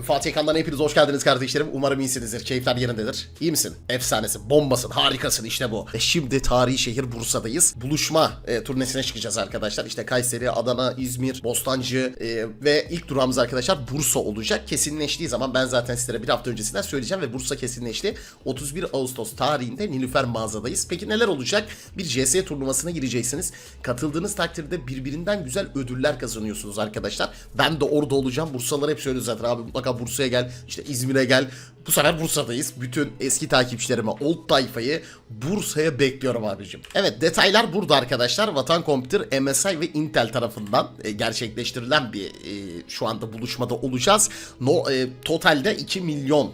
Fatih Ekan'dan hepiniz hoş geldiniz kardeşlerim. Umarım iyisinizdir. Keyifler yerindedir. İyi misin? Efsanesin, bombasın, harikasın işte bu. E şimdi tarihi şehir Bursa'dayız. Buluşma e, turnesine çıkacağız arkadaşlar. İşte Kayseri, Adana, İzmir, Bostancı e, ve ilk durağımız arkadaşlar Bursa olacak. Kesinleştiği zaman ben zaten sizlere bir hafta öncesinden söyleyeceğim ve Bursa kesinleşti. 31 Ağustos tarihinde Nilüfer mağazadayız. Peki neler olacak? Bir CS turnuvasına gireceksiniz. Katıldığınız takdirde birbirinden güzel ödüller kazanıyorsunuz arkadaşlar. Ben de orada olacağım. Bursalılar hep söylüyor zaten abi mutlaka Bursa'ya gel, işte İzmir'e gel. Bu sefer Bursa'dayız. Bütün eski takipçilerime, old tayfayı Bursa'ya bekliyorum abicim. Evet detaylar burada arkadaşlar. Vatan Computer, MSI ve Intel tarafından e, gerçekleştirilen bir e, şu anda buluşmada olacağız. No, e, totalde 2 milyon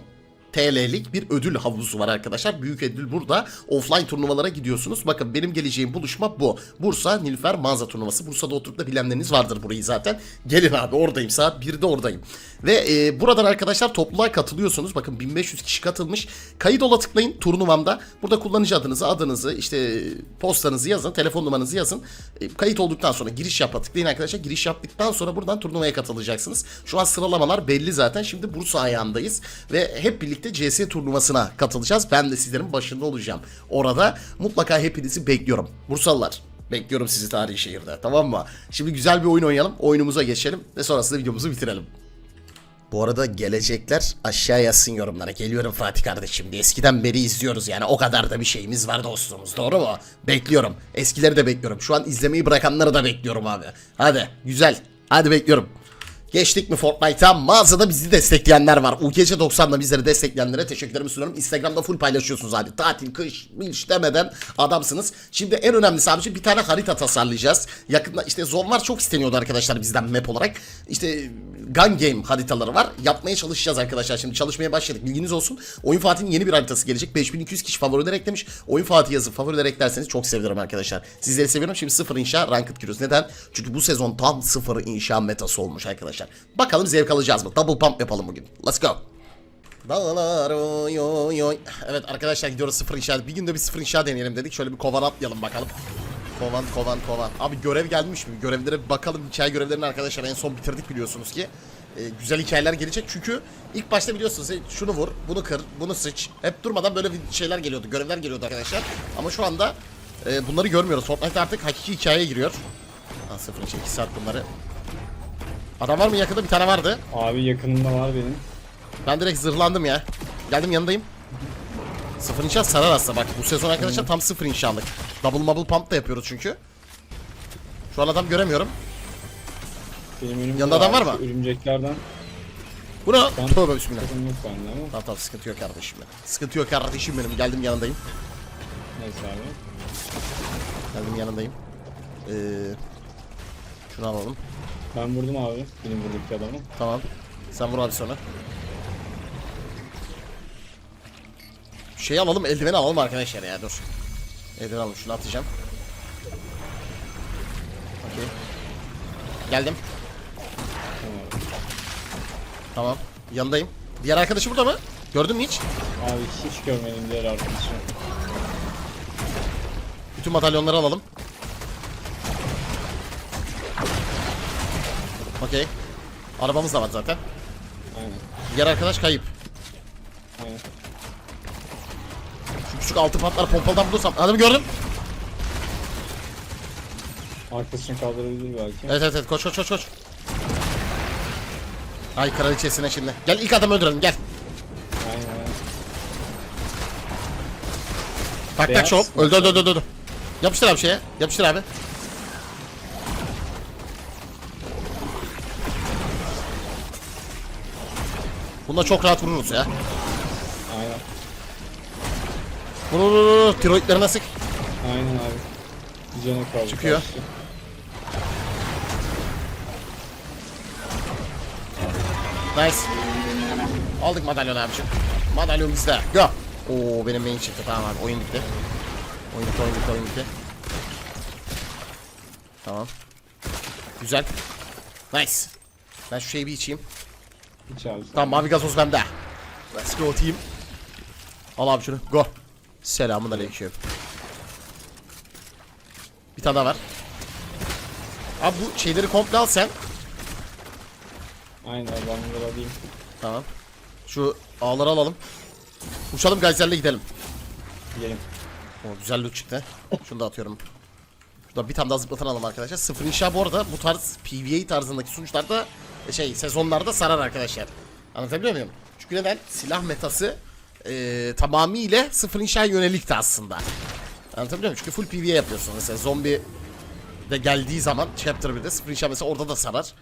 TL'lik bir ödül havuzu var arkadaşlar. Büyük ödül burada. Offline turnuvalara gidiyorsunuz. Bakın benim geleceğim buluşma bu. Bursa Nilüfer mağaza turnuvası. Bursa'da oturup da bilenleriniz vardır burayı zaten. Gelin abi oradayım. Saat 1'de oradayım. Ve e, buradan arkadaşlar topluluğa katılıyorsunuz. Bakın 1500 kişi katılmış. Kayıt ola tıklayın turnuvamda. Burada kullanıcı adınızı, adınızı, işte postanızı yazın, telefon numaranızı yazın. E, kayıt olduktan sonra giriş yapma tıklayın arkadaşlar. Giriş yaptıktan sonra buradan turnuvaya katılacaksınız. Şu an sıralamalar belli zaten. Şimdi Bursa ayağındayız. Ve hep birlikte CS turnuvasına katılacağız. Ben de sizlerin başında olacağım. Orada mutlaka hepinizi bekliyorum. Bursalılar. Bekliyorum sizi tarihi şehirde tamam mı? Şimdi güzel bir oyun oynayalım. Oyunumuza geçelim ve sonrasında videomuzu bitirelim. Bu arada gelecekler aşağı yazsın yorumlara. Geliyorum Fatih kardeşim diye. Eskiden beri izliyoruz yani o kadar da bir şeyimiz var dostluğumuz doğru mu? Bekliyorum. Eskileri de bekliyorum. Şu an izlemeyi bırakanları da bekliyorum abi. Hadi güzel. Hadi bekliyorum. Geçtik mi Fortnite'a? Mağazada bizi destekleyenler var. UKC 90'da bizleri destekleyenlere teşekkürlerimi sunuyorum. Instagram'da full paylaşıyorsunuz abi. Tatil, kış, milç demeden adamsınız. Şimdi en önemlisi abi bir tane harita tasarlayacağız. Yakında işte zonlar çok isteniyordu arkadaşlar bizden map olarak. İşte gun game haritaları var. Yapmaya çalışacağız arkadaşlar. Şimdi çalışmaya başladık. Bilginiz olsun. Oyun Fatih'in yeni bir haritası gelecek. 5200 kişi favoriler eklemiş. Oyun Fatih yazıp favoriler eklerseniz çok sevinirim arkadaşlar. Sizleri seviyorum. Şimdi sıfır inşa ranked giriyoruz. Neden? Çünkü bu sezon tam sıfır inşa metası olmuş arkadaşlar. Bakalım zevk alacağız mı? Double pump yapalım bugün. Let's go. Dağlar oy oy oy. Evet arkadaşlar gidiyoruz sıfır inşa. Bir günde bir sıfır inşa deneyelim dedik. Şöyle bir kovan atlayalım bakalım. Kovan kovan kovan. Abi görev gelmiş mi? Görevlere bir bakalım. Hikaye görevlerini arkadaşlar en son bitirdik biliyorsunuz ki. Ee, güzel hikayeler gelecek çünkü ilk başta biliyorsunuz e, şunu vur, bunu kır, bunu sıç. Hep durmadan böyle şeyler geliyordu, görevler geliyordu arkadaşlar. Ama şu anda e, bunları görmüyoruz. Fortnite artık hakiki hikayeye giriyor. Ha, sıfır inşa 2 saat bunları. Adam var mı yakında? Bir tane vardı. Abi yakınımda var benim. Ben direkt zırhlandım ya. Geldim yanındayım. Sıfır inşaat sarar aslında bak. Bu sezon arkadaşlar tam sıfır inşaatlık. Double mobile pump da yapıyoruz çünkü. Şu an adam göremiyorum. Benim önümde Yanında adam var mı? Örümceklerden Bu ne? Ben- Tövbe bismillah. takım yok bende ama. Tamam tamam sıkıntı yok kardeşim benim. Sıkıntı yok kardeşim benim. Geldim yanındayım. Neyse abi. Geldim yanındayım. Ee, şunu alalım. Ben vurdum abi. Benim buradaki adamı. Tamam. Sen vur abi sonra. Şeyi alalım, eldiveni alalım arkadaşlar ya dur. Eldiven alalım, şunu atacağım. Okey. Geldim. Tamam. Tamam. Yanındayım. Diğer arkadaşı burada mı? Gördün mü hiç? Abi hiç görmedim diğer arkadaşım. Bütün madalyonları alalım. Okey. Arabamız da var zaten. Aynen. Diğer arkadaş kayıp. Aynen. Şu küçük altı patlar pompalıdan bulursam. Adamı gördüm. Arkasını kaldırabilir belki. Evet evet evet koş koş koş koş. Ay kraliçesine şimdi. Gel ilk adamı öldürelim gel. Aynen. Tak tak Beyaz. şop. Öldü öldü öldü öldü. Yapıştır abi şeye. Yapıştır abi. Bunda çok rahat vururuz ya. Aynen. Vur vur vur vur. Tiroidlerine sık. Aynen abi. Bir canı kaldı. Çıkıyor. karşı. Nice. Aldık madalyonu abicim. Madalyon bizde. Go. Oo benim main çıktı. Tamam abi oyun bitti. Oyun bitti oyun bitti oyun bitti. Tamam. Güzel. Nice. Ben şu şeyi bir içeyim. Abi. Tamam mavi gazoz bende. Let's go team. Al abi şunu. Go. Selamun aleyküm. Bir tane daha var. Abi bu şeyleri komple al sen. Aynen abi ben bunları alayım. Tamam. Şu ağları alalım. Uçalım Gayser'le gidelim. Gidelim. O güzel loot çıktı. Şunu da atıyorum. Bir tane daha zıplatan alalım arkadaşlar. Sıfır inşa bu arada bu tarz PvE tarzındaki sunucularda şey sezonlarda sarar arkadaşlar. Anlatabiliyor muyum? Çünkü neden? Silah metası e, tamamıyla sıfır inşa yönelikti aslında. Anlatabiliyor muyum? Çünkü full PvE yapıyorsun. Mesela zombi de geldiği zaman Chapter 1'de sıfır inşa mesela orada da sarar.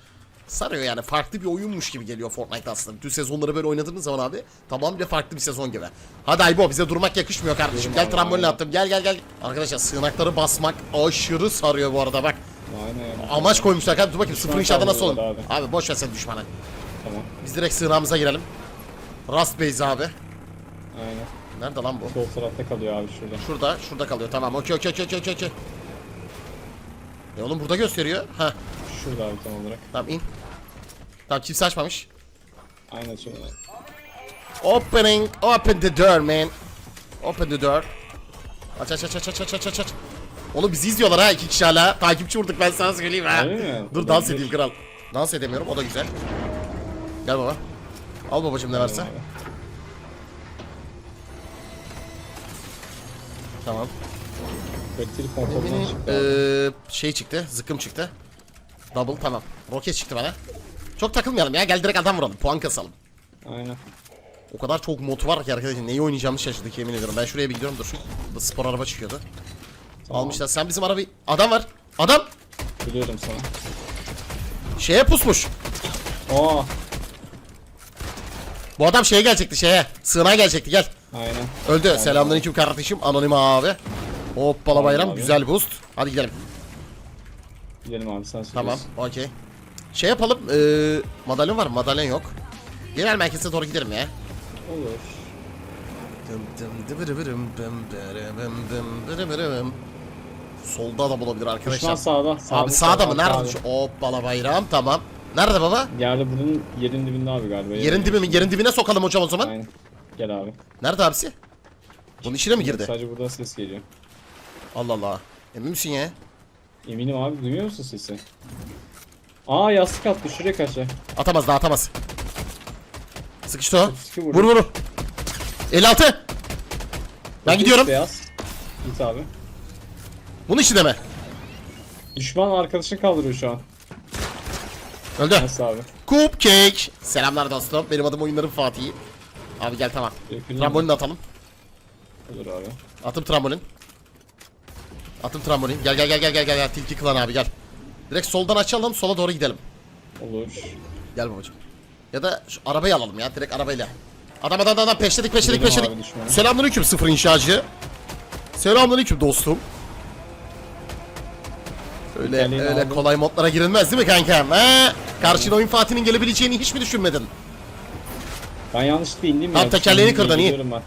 Sarıyor yani farklı bir oyunmuş gibi geliyor Fortnite aslında. Bütün sezonları böyle oynadığınız zaman abi tamamıyla farklı bir sezon gibi. Hadi Aybo bize durmak yakışmıyor kardeşim. Gel abi, aynen. attım. Gel gel gel. Arkadaşlar sığınakları basmak aşırı sarıyor bu arada bak. Aynen. Amaç koymuşlar. Hadi dur bakayım sıfır inşaata nasıl olur? kaldırıyorlar Abi. boş ver sen düşmanı. Tamam. Biz direkt sığınağımıza girelim. Rust Base abi. Aynen. Nerede lan bu? Sol tarafta kalıyor abi şurada. Şurada, şurada kalıyor. Tamam. Okey okey okey okey okey. E oğlum burada gösteriyor. Ha. Şurada abi tam olarak. Tamam in. Tamam kimse açmamış. Aynen şurada. Opening, open the door man. Open the door. Aç aç aç aç aç aç aç aç. Oğlum bizi izliyorlar ha iki kişi hala. Takipçi vurduk ben sana söyleyeyim ha. Öyle mi? Dur dans edeyim kral. Dans edemiyorum o da güzel. Gel baba. Al babacım ne varsa. Tamam. Benim, ee, şey çıktı, zıkkım çıktı. Double tamam. Roket çıktı bana. Çok takılmayalım ya gel direkt adam vuralım. Puan kasalım. Aynen. O kadar çok mod var ki arkadaşlar neyi oynayacağımı şaşırdık yemin ediyorum. Ben şuraya bir gidiyorum dur. Burada spor araba çıkıyordu. Almışlar. Sen bizim arabayı... Adam var. Adam Biliyorum sana. şeye pusmuş. Aa. Bu adam şeye gelecekti şeye. Sığınağa gelecekti gel. Aynen. Öldü. Selamünaleyküm kardeşim. Anonim abi. Hoppala bayram. abi. Güzel boost. Hadi gidelim. Gidelim abi sen Tamam. sürüyorsun. Okey. Şey yapalım. Ee, madalyon var mı? Madalyon yok. Genel merkeze doğru gidelim ya. Olur. Dım dım dıbırıbırım, bım bırıbım bım bırıbırım. Solda da bulabilir Düşman arkadaşlar. sağda. sağda Abi sağda mı? Nerede? Şu hoppala bayram. Tamam. Nerede baba? Yerde bunun yerin dibinde abi galiba. Yerin dibi mi? Yerin dibine sokalım hocam o zaman. Aynen. Gel abi. Nerede abisi? Bunun içine mi girdi? Sadece buradan ses geliyor. Allah Allah. Emin misin ya? Eminim abi duymuyor musun sesi? Aa yastık attı şuraya kaçar. Atamaz daha atamaz. Sıkıştı o. Sıkı vurdu. Vur vur. 56. Ben gidiyorum. Beyaz. Git abi. Bunun içinde mi? Düşman arkadaşını kaldırıyor şu an. Öldü. Nasıl abi? Cupcake. Selamlar dostum. Benim adım oyunların Fatih. Abi gel tamam. Yakın Trambolin de atalım. Olur abi. Atım trambolin. Atım trambolin. Gel gel gel gel gel gel. gel. Tilki klan abi gel. Direkt soldan açalım sola doğru gidelim. Olur. Gel babacım. Ya da şu arabayı alalım ya direkt arabayla. Adam adam adam peşledik peşledik Gidelim peşledik. abi düşmana. Selamünaleyküm sıfır inşacı. Selamünaleyküm dostum. Öyle Tekerleğini öyle aldım. kolay modlara girilmez değil mi kankam? He? Karşına oyun Fatih'in gelebileceğini hiç mi düşünmedin? Ben yanlışlıkla indim Tamam, ya. tekerleğini Şimdi kırdın, iyi. gidiyorum Ben.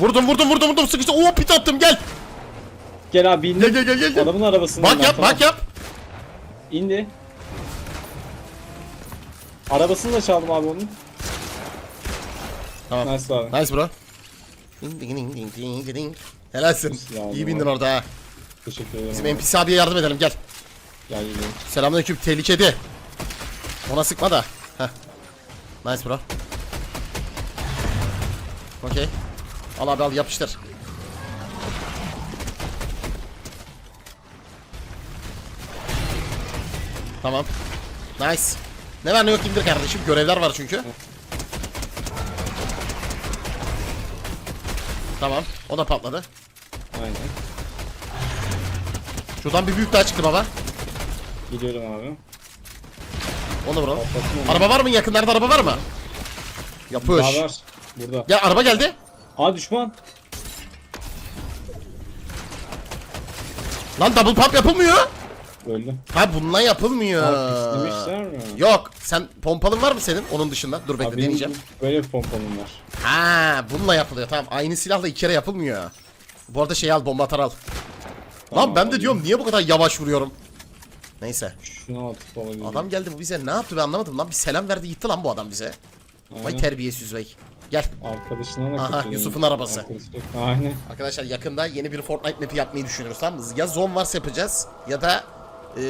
Vurdum vurdum vurdum vurdum sıkıştı. Oo pit attım gel. Gel abi indim. Gel gel gel gel. gel. Adamın arabasından Bak yap tamam. bak yap. İndi. Arabasını da çaldım abi onun. Tamam. Nice abi. Nice bro. Ding ding ding ding ding ding. Helalsin. Ya İyi bindin orada ha. Teşekkür ederim. Bizim abi. NPC abiye yardım edelim gel. Gel gidelim. Selamünaleyküm tehlikeli. Ona sıkma da. Heh. Nice bro. Okey. Al abi al yapıştır. Tamam. Nice. Ne var ne yok indir kardeşim. Görevler var çünkü. Tamam. O da patladı. Aynen. Şuradan bir büyük daha çıktı baba. Gidiyorum abi. Onu vuralım. Patlatın onu. Araba var mı? Yakınlarda araba var mı? Yapış. Daha var. Burada. Ya araba geldi. Aa düşman. Lan double pump yapılmıyor. Öldü. Ha bununla yapılmıyor. Abi mi? Yok. Sen pompalın var mı senin? Onun dışında. Dur bekle Abi deneyeceğim. böyle bir pompalım var. Ha bununla yapılıyor. Tamam. Aynı silahla iki kere yapılmıyor. Bu arada şey al bomba atar al. Lan Tamam, ben de diyorum niye bu kadar yavaş vuruyorum. Neyse. Şunu atıp olabilir. Adam geldi bu bize ne yaptı ben anlamadım lan. Bir selam verdi gitti lan bu adam bize. Vay Aynen. terbiyesiz bey. Gel. Arkadaşına da Aha. Yusuf'un arabası. Arkadaşı- Aynen. Arkadaşlar yakında yeni bir Fortnite map'i yapmayı düşünüyoruz tamam mı? Ya Zone Wars yapacağız ya da eee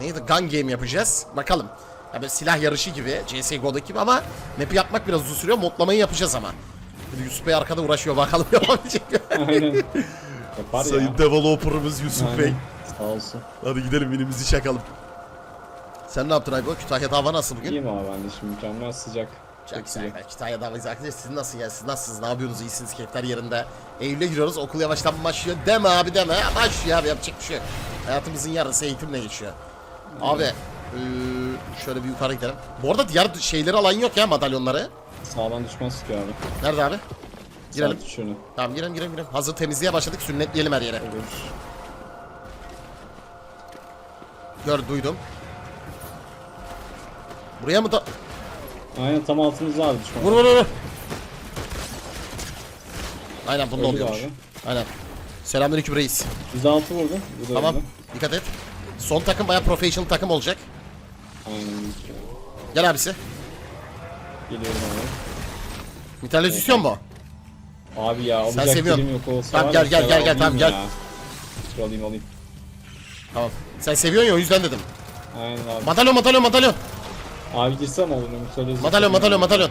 neydi Gun Game yapacağız. Bakalım. Ya böyle silah yarışı gibi, CSGO'daki gibi ama map'i yapmak biraz uzun sürüyor. Modlamayı yapacağız ama. Şimdi Yusuf Bey arkada uğraşıyor bakalım yapabilecek mi? Aynen. Yapar Sayın ya. developer'ımız Yusuf Aynen. Bey. Sağ olsun. Hadi gidelim binimizi çakalım. Sen ne yaptın Aybo? Kütahya'da hava nasıl bugün? İyiyim abi ben de şimdi mükemmel sıcak. Çok güzel. sıcak. Kütahya'da hava Siz nasıl ya? Siz nasılsınız? Ne yapıyorsunuz? İyisiniz? Keyifler yerinde. Eylül'e giriyoruz. Okul yavaştan başlıyor. Deme abi deme. Başlıyor abi. Yapacak bir şey yok. Hayatımızın yarısı eğitimle geçiyor. Abi eee, şöyle bir yukarı gidelim. Bu arada diğer şeyleri alan yok ya madalyonları. Sağdan düşman sıkıyor abi. Nerede abi? Girelim. Sağ şunu. Tamam girelim girelim girelim. Hazır temizliğe başladık. Sünnetleyelim her yere. Olur. Gör duydum. Buraya mı da... Aynen tam altımızda abi düşman. Vur vur vur. Aynen bunda Öldü oluyormuş. abi. Aynen. Selamünaleyküm reis. 106 vurdu. Bu da Tamam. öldü. Dikkat et. Son takım bayağı professional takım olacak. Aynen. Gel abisi. Geliyorum abi. Mitalozisyon mu? Abi ya alacak seviyorsun. dilim yok olsa Tamam, gel, gel, sen gel, gel, tamam, gel. Dur alayım alayım. Tamam. Sen seviyorsun ya o yüzden dedim. Aynen abi. Madalyon madalyon madalyon. abi girsem olur mu? Müsaade Madalyon madalyon madalyon.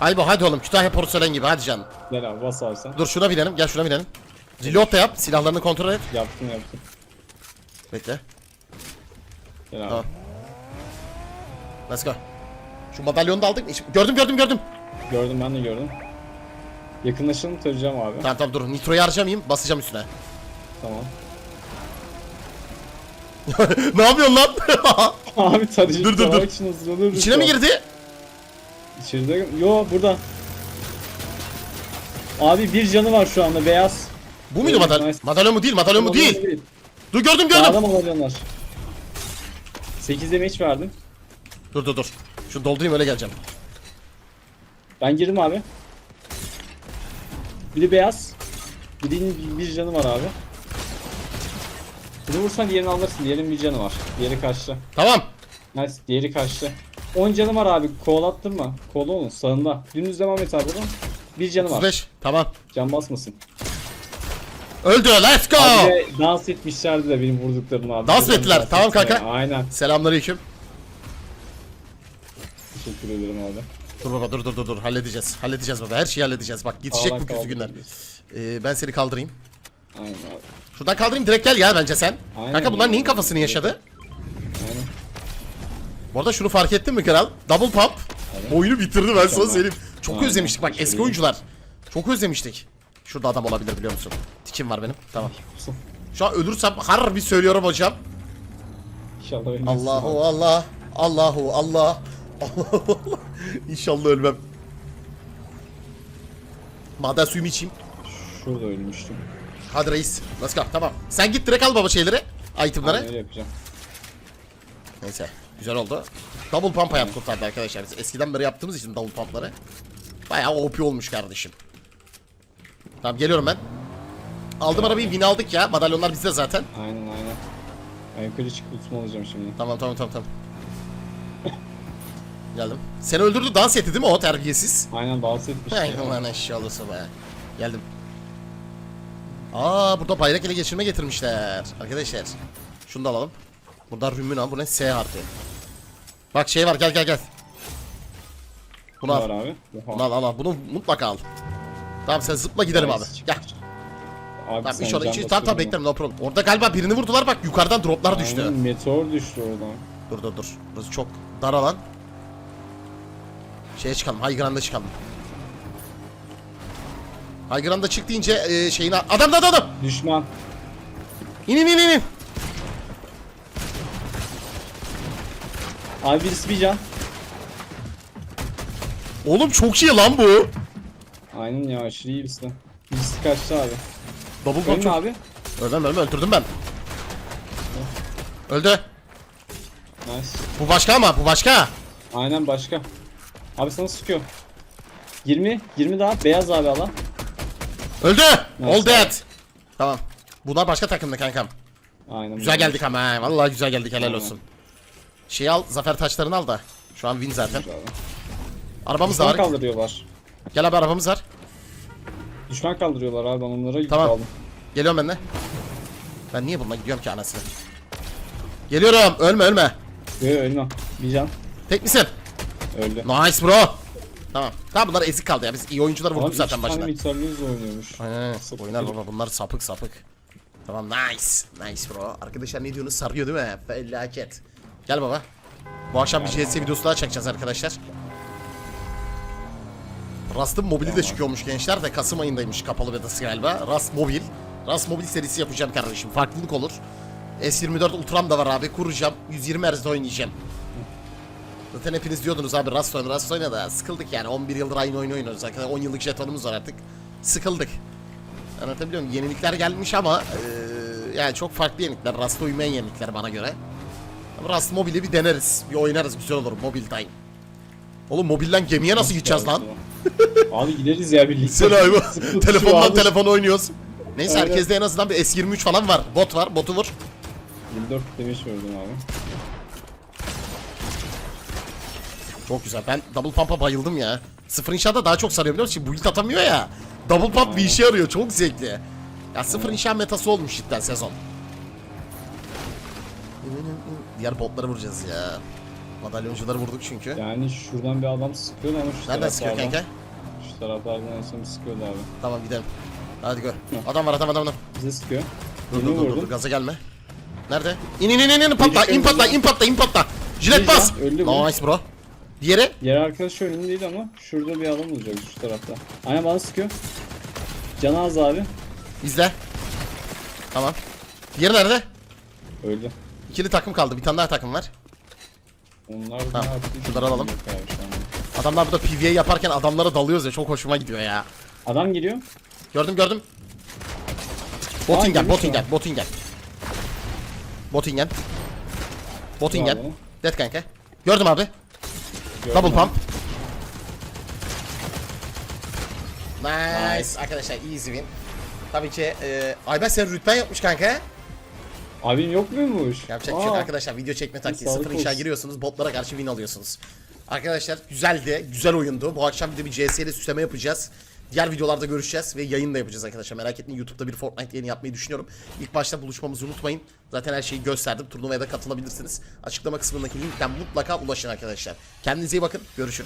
Aybo hadi oğlum Kütahya porselen gibi hadi canım. Gel abi bas abi sen. Dur şuna binelim gel şuna binelim. Reload da yap silahlarını kontrol et. Yaptım yaptım. Bekle. Gel abi. Tamam. Let's go. Şu madalyonu da aldık mı? Gördüm gördüm gördüm. Gördüm ben de gördüm. Yakınlaşalım tarayacağım abi. Tamam tamam dur nitroyu harcamayayım basacağım üstüne. Tamam. ne yapıyorsun lan? abi tarayıcı Dur, dur, dur. için hazırlanıyoruz. İçine mi girdi? İçeride Yo burada. Abi bir canı var şu anda beyaz. Bu muydu Evet, madalyon? nice. Madalyon mu değil madalyon mu Madalyon değil. Dur gördüm gördüm. Sağda madalyonlar. 8 demeç verdim. Dur dur dur. Şunu doldurayım öyle geleceğim. Ben girdim abi. Biri beyaz. Birinin bir canı var abi. Bunu vursan diğerini alırsın. Diğerinin bir canı var. Diğeri kaçtı. Tamam. Nice. Diğeri kaçtı. 10 canı var abi. Kovalattın mı? Kovala onun sağında. Dümdüz devam et abi buradan. Bir canı var. 35. Tamam. Can basmasın. Öldü. Let's go. Abi de dans etmişlerdi de benim vurduklarım abi. Dans ettiler? Tamam kanka. Aynen. Selamünaleyküm. Teşekkür ederim abi. Dur baba dur dur dur dur halledeceğiz. Halledeceğiz baba. Her şeyi halledeceğiz. Bak yetişecek Sağdan bu kötü günler. Ee, ben seni kaldırayım. Aynen abi. Şuradan kaldırayım direkt gel ya bence sen. Aynen. Kanka bunlar neyin kafasını yaşadı? Aynen. Bu arada şunu fark ettin mi kral? Double pump. Oyunu bitirdi ben sana söyleyeyim. Çok Aynen. özlemiştik bak eski oyuncular. Çok özlemiştik. Şurada adam olabilir biliyor musun? Tikim var benim. Tamam. Şu an ölürsem harbi söylüyorum hocam. İnşallah ölmezsin Allahu. Allah. Allahu Allah. Allahu Allah. İnşallah ölmem. Maden suyumu içeyim. Şurada ölmüştüm. Hadi reis. Let's go. Tamam. Sen git direkt al baba şeyleri. Itemları. Aynen öyle yapacağım. Neyse. Güzel oldu. Double pump hayat kurtardı arkadaşlar. Biz eskiden beri yaptığımız için double pumpları. Bayağı OP olmuş kardeşim. Tamam geliyorum ben. Aldım arabayı win aldık ya. Madalyonlar bizde zaten. Aynen aynen. Ben yukarı çıkıp tutma alacağım şimdi. Tamam tamam tamam tamam. Geldim. Seni öldürdü dans etti değil mi o terbiyesiz? Aynen dans etmiş. Ay ulan eşyalısı be. Geldim. Aa burada bayrak ele geçirme getirmişler. Arkadaşlar. Şunu da alalım. Burada rümün al. Bu ne? S harfi. Bak şey var gel gel gel. Bunu al. abi? Bunu al al al. Bunu mutlaka al. Tamam sen zıpla gidelim abi. Gel. Abi Tamam iç orada. Tamam tamam beklerim no problem. Orada galiba birini vurdular bak yukarıdan droplar ama. düştü. Aynen meteor düştü oradan. Dur dur dur. Burası çok dar alan. Şeye çıkalım. High Ground'a çıkalım. High Ground'a çık deyince e, şeyin... Adam da adam! Düşman. İn in in, in. Abi birisi bir can. Oğlum çok iyi lan bu. Aynen ya aşırı iyi birisi. Birisi kaçtı abi. Double Ölme abi. Ölmem ölmem öldürdüm ben. Öldü. Nice. Bu başka ama bu başka. Aynen başka. Abi sana sıkıyor. 20. 20 daha. Beyaz abi alan. Öldü. Nice All dead. Tamam. Bunlar başka takımda kankam. Aynen. Güzel geldik ama ha. Vallahi güzel geldik helal Aynen. olsun. Şeyi al, zafer taşlarını al da. Şu an win zaten. Arabamız da var. kaldırıyorlar. Gel abi arabamız var. Düşman kaldırıyorlar abi ben onlara yük Tamam. aldım. Geliyorum ben de. Ben niye bununla gidiyorum ki anasını? Geliyorum. Ölme ölme. Yo yo ölmem. Bir can. Tek misin? Öldü. Nice bro. Tamam. Tamam bunlar ezik kaldı ya. Biz iyi oyuncular vurduk Abi zaten iki başına. tane mitralyoz oynuyormuş. Aynen. Sapık Oynar herif. baba bunlar sapık sapık. Tamam nice. Nice bro. Arkadaşlar ne diyorsunuz sarıyor değil mi? Felaket. Gel baba. Bu akşam bir CS videosu daha çekeceğiz arkadaşlar. Rust'ın mobili de çıkıyormuş gençler de Kasım ayındaymış kapalı betası galiba. Rust mobil. Rust mobil serisi yapacağım kardeşim. Farklılık olur. S24 Ultram da var abi. Kuracağım. 120 Hz'de oynayacağım. Zaten hepiniz diyordunuz abi Rust oyna Rust oyna da sıkıldık yani 11 yıldır aynı oyunu oynuyoruz arkadaşlar 10 yıllık jetonumuz var artık sıkıldık Anlatabiliyor muyum? Yenilikler gelmiş ama eee, yani çok farklı yenilikler Rust'a uymayan yenilikler bana göre Rust mobili bir deneriz bir oynarız güzel olur mobil time Oğlum mobilden gemiye nasıl gideceğiz lan? Abi gideriz ya birlikte. Sen abi telefondan telefona oynuyoruz Neyse Aynen. herkeste en azından bir S23 falan var bot var botu vur 24 demiş vurdum abi. Çok güzel. Ben double pump'a bayıldım ya. Sıfır inşaata daha çok sarıyor biliyor musun? Şimdi build atamıyor ya. Double pump bir işe yarıyor. Çok zevkli. Ya sıfır inşa metası olmuş cidden sezon. Diğer botları vuracağız ya. Madalyoncuları vurduk çünkü. Yani şuradan bir adam sıkıyordu ama şu Nereden sıkıyor taraflardan- kanka? Şu taraflardan en son sıkıyordu abi. Tamam gidelim. Hadi gör. Adam var adam adam adam. Bize sıkıyor. Dur Yeni dur dur, dur, vurdum. gaza gelme. Nerede? İn in in in in patla in patla in patla in patla. Jilet Ninja, bas. öldü bu. Nice bro. Diğeri? Diğer arkadaş önünde değil ama şurada bir adam olacak şu tarafta. Aynen bana sıkıyor. Canı az abi. İzle. Tamam. Diğeri nerede? Öldü. İkili takım kaldı. Bir tane daha takım var. Onlar Tamam, ne yaptı? şunları alalım. Yok abi şu anda. Adamlar burada PvE yaparken adamlara dalıyoruz ya çok hoşuma gidiyor ya. Adam geliyor. Gördüm gördüm. Botingen, girmiş Botingen, o. Botingen. Botingen. Botingen. Bravo. Dead kanka. Gördüm abi. Gördüm Double abi. pump. Nice. Arkadaşlar easy win. Tabii ki e, Ayber sen rütben yapmış kanka. Abim yok muymuş? Yapacak bir şey yok Aa, arkadaşlar. Video çekme taktiği. sağlık Sıfır inşa olsun. giriyorsunuz. Botlara karşı win alıyorsunuz. Arkadaşlar güzeldi. Güzel oyundu. Bu akşam bir de bir CS ile süsleme yapacağız. Diğer videolarda görüşeceğiz ve yayın da yapacağız arkadaşlar. Merak etmeyin YouTube'da bir Fortnite yayını yapmayı düşünüyorum. İlk başta buluşmamızı unutmayın. Zaten her şeyi gösterdim. Turnuvaya da katılabilirsiniz. Açıklama kısmındaki linkten mutlaka ulaşın arkadaşlar. Kendinize iyi bakın. Görüşürüz.